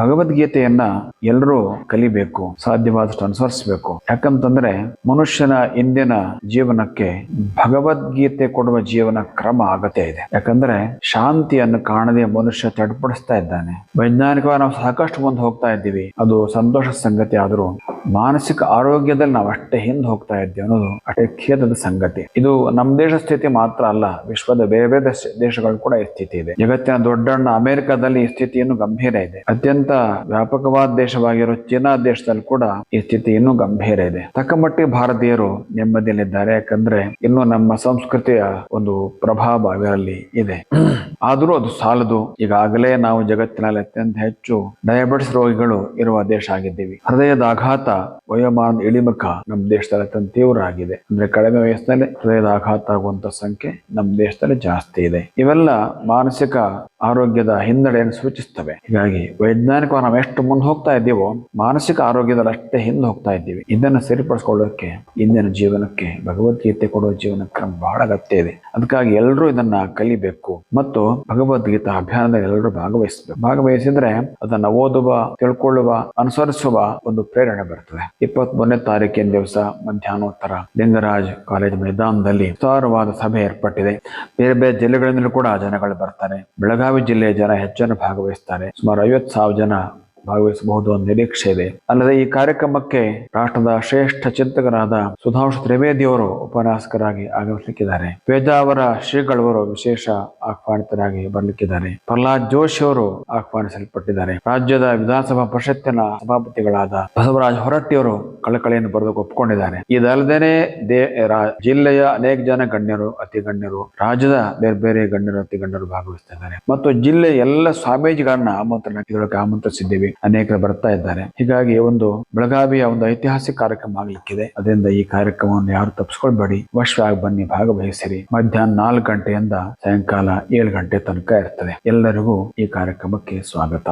ಭಗವದ್ಗೀತೆಯನ್ನ ಎಲ್ಲರೂ ಕಲಿಬೇಕು, ಸಾಧ್ಯವಾದಷ್ಟು ಅನುಸರಿಸಬೇಕು. ಯಾಕಂತಂದ್ರೆ ಮನುಷ್ಯನ ಇಂದಿನ ಜೀವನಕ್ಕೆ ಭಗವದ್ಗೀತೆ ಕೊಡುವ ಜೀವನ ಕ್ರಮ ಅಗತ್ಯ ಇದೆ. ಯಾಕಂದ್ರೆ ಶಾಂತಿಯನ್ನು ಕಾಣದೆ ಮನುಷ್ಯ ತಡ್ಪಡಿಸ್ತಾ ಇದ್ದಾನೆ. ವೈಜ್ಞಾನಿಕವಾಗಿ ನಾವು ಸಾಕಷ್ಟು ಮುಂದೆ ಹೋಗ್ತಾ ಇದ್ದೀವಿ. ಅದು ಸಂತೋಷ ಸಂಗತಿ ಆದರೂ ಮಾನಸಿಕ ಆರೋಗ್ಯದಲ್ಲಿ ನಾವು ಅಷ್ಟೇ ಹಿಂದೆ ಹೋಗ್ತಾ ಇದ್ದೇವೆ ಅನ್ನೋದು ಅಷ್ಟೇ ಖೇದದ ಸಂಗತಿ. ಇದು ನಮ್ಮ ದೇಶ ಸ್ಥಿತಿ ಮಾತ್ರ ಅಲ್ಲ, ವಿಶ್ವದ ಬೇರೆ ಬೇರೆ ದೇಶ- ದೇಶಗಳು ಕೂಡ ಈ ಸ್ಥಿತಿ ಇದೆ. ಜಗತ್ತಿನ ದೊಡ್ಡಣ್ಣ ಅಮೆರಿಕದಲ್ಲಿ ಈ ಸ್ಥಿತಿಯನ್ನು ಗಂಭೀರ ಇದೆ. ಅತ್ಯಂತ ವ್ಯಾಪಕವಾದ ದೇಶವಾಗಿರೋ ಚೀನಾ ದೇಶದಲ್ಲಿ ಕೂಡ ಈ ಸ್ಥಿತಿ ಇನ್ನೂ ಗಂಭೀರ ಇದೆ. ತಕ್ಕ ಭಾರತೀಯರು ಭಾರತೀಯರು ನೆಮ್ಮದಿಯಲ್ಲಿದ್ದಾರೆ, ಯಾಕಂದ್ರೆ ಇನ್ನು ನಮ್ಮ ಸಂಸ್ಕೃತಿಯ ಒಂದು ಪ್ರಭಾವ ಇವರಲ್ಲಿ ಇದೆ. ಆದರೂ ಅದು ಸಾಲದು. ಈಗಾಗಲೇ ನಾವು ಜಗತ್ತಿನಲ್ಲಿ ಅತ್ಯಂತ ಹೆಚ್ಚು ಡಯಾಬಿಟಿಸ್ ರೋಗಿಗಳು ಇರುವ ದೇಶ ಆಗಿದ್ದೀವಿ. ಹೃದಯದ ಆಘಾತ ವಯೋಮಾನ ಇಳಿಮುಖ ನಮ್ಮ ದೇಶದಲ್ಲಿ ಅತ್ಯಂತ ತೀವ್ರ ಆಗಿದೆ. ಅಂದ್ರೆ ಕಡಿಮೆ ವಯಸ್ಸಿನಲ್ಲಿ ಹೃದಯದ ಆಘಾತ ಆಗುವಂತ ಸಂಖ್ಯೆ ನಮ್ಮ ದೇಶದಲ್ಲಿ ಜಾಸ್ತಿ ಇದೆ. ಇವೆಲ್ಲ ಮಾನಸಿಕ ಆರೋಗ್ಯದ ಹಿನ್ನಡೆಯನ್ನು ಸೂಚಿಸ್ತವೆ. ಹೀಗಾಗಿ ವೈಜ್ಞಾನಿಕವಾಗಿ ನಾವು ಎಷ್ಟು ಮುಂದೆ ಹೋಗ್ತಾ ಇದ್ದೀವೋ, ಮಾನಸಿಕ ಆರೋಗ್ಯದಲ್ಲಿ ಅಷ್ಟೇ ಹಿಂದೆ ಹೋಗ್ತಾ ಇದ್ದೀವಿ. ಇದನ್ನು ಸರಿಪಡಿಸ್ಕೊಳ್ಳೋಕೆ ಇಂದಿನ ಜೀವನಕ್ಕೆ, ಭಗವದ್ಗೀತೆ ಕೊಡುವ ಜೀವನ ಕ್ರಮ ಬಹಳ ಅಗತ್ಯ ಇದೆ. ಅದಕ್ಕಾಗಿ ಎಲ್ಲರೂ ಇದನ್ನ ಕಲಿಬೇಕು. ಮತ್ತು ಭಗವದ್ಗೀತಾ ಅಭಿಯಾನದಲ್ಲಿ ಎಲ್ಲರೂ ಭಾಗವಹಿಸಬೇಕು. ಭಾಗವಹಿಸಿದ್ರೆ ಅದನ್ನ ಓದುವ, ತಿಳ್ಕೊಳ್ಳುವ, ಅನುಸರಿಸುವ ಒಂದು ಪ್ರೇರಣೆ ಬರ್ತದೆ ಇಪ್ಪತ್ತ್ ಮೂರನೇ ತಾರೀಕಿನ ದಿವಸ ಮಧ್ಯಾಹ್ನೋತ್ತರ ಲಿಂಗರಾಜ್ ಕಾಲೇಜ್ ಮೈದಾನದಲ್ಲಿ ವಿಸ್ತಾರವಾದ ಸಭೆ ಏರ್ಪಟ್ಟಿದೆ. ಬೇರೆ ಬೇರೆ ಜಿಲ್ಲೆಗಳಿಂದಲೂ ಕೂಡ ಜನಗಳು ಬರ್ತಾರೆ. ಬೆಳಗಾವಿ ಜಿಲ್ಲೆಯ ಜನ ಹೆಚ್ಚನ್ನು ಭಾಗವಹಿಸ್ತಾರೆ. ಸುಮಾರು ಐವತ್ತು ಸಾವಿರ ಜನ ಭಾಗವಹಿಸಬಹುದು ಅನ್ನೋ ನಿರೀಕ್ಷೆ ಇದೆ ಅಲ್ಲದೆ ಈ ಕಾರ್ಯಕ್ರಮಕ್ಕೆ ರಾಷ್ಟ್ರದ ಶ್ರೇಷ್ಠ ಚಿಂತಕರಾದ ಸುಧಾಂಶು ತ್ರಿವೇದಿ ಅವರು ಉಪನ್ಯಾಸಕರಾಗಿ ಆಗಮಿಸಲಿಕ್ಕಿದ್ದಾರೆ. ಪೇಜಾವರ ಶ್ರೀಗಳವರು ವಿಶೇಷ ಆಹ್ವಾನಿತರಾಗಿ ಬರಲಿಕ್ಕಿದ್ದಾರೆ. ಪ್ರಹ್ಲಾದ್ ಜೋಶಿ ಅವರು ಆಹ್ವಾನಿಸಲ್ಪಟ್ಟಿದ್ದಾರೆ. ರಾಜ್ಯದ ವಿಧಾನಸಭಾ ಪರಿಷತ್ತಿನ ಸಭಾಪತಿಗಳಾದ ಬಸವರಾಜ್ ಹೊರಟ್ಟಿಯವರು ಕಳಕಳಿಯನ್ನು ಬರೆದು ಒಪ್ಪಿಕೊಂಡಿದ್ದಾರೆ. ಇದಲ್ಲದೇನೆ ಜಿಲ್ಲೆಯ ಅನೇಕ ಜನ ಗಣ್ಯರು, ಅತಿ ಗಣ್ಯರು, ರಾಜ್ಯದ ಬೇರೆ ಬೇರೆ ಗಣ್ಯರು, ಅತಿ ಗಣ್ಯರು ಭಾಗವಹಿಸುತ್ತಿದ್ದಾರೆ ಮತ್ತು ಜಿಲ್ಲೆಯ ಎಲ್ಲ ಸ್ವಾಮೀಜಿಗಳನ್ನ ಆಮಂತ್ರಣ ಆಮಂತ್ರಿಸಿದ್ದೀವಿ. ಅನೇಕರು ಬರ್ತಾ ಇದ್ದಾರೆ. ಹೀಗಾಗಿ ಒಂದು ಬೆಳಗಾವಿಯ ಒಂದು ಐತಿಹಾಸಿಕ ಕಾರ್ಯಕ್ರಮ ಆಗ್ಲಿಕ್ಕಿದೆ. ಅದರಿಂದ ಈ ಕಾರ್ಯಕ್ರಮವನ್ನು ಯಾರು ತಪ್ಪಿಸ್ಕೊಳ್ಬೇಡಿ ವರ್ಷವಾಗಿ ಬನ್ನಿ, ಭಾಗವಹಿಸಿರಿ. ಮಧ್ಯಾಹ್ನ ನಾಲ್ಕು ಗಂಟೆಯಿಂದ ಸಾಯಂಕಾಲ ಏಳು ಗಂಟೆ ತನಕ ಇರ್ತದೆ. ಎಲ್ಲರಿಗೂ ಈ ಕಾರ್ಯಕ್ರಮಕ್ಕೆ ಸ್ವಾಗತ.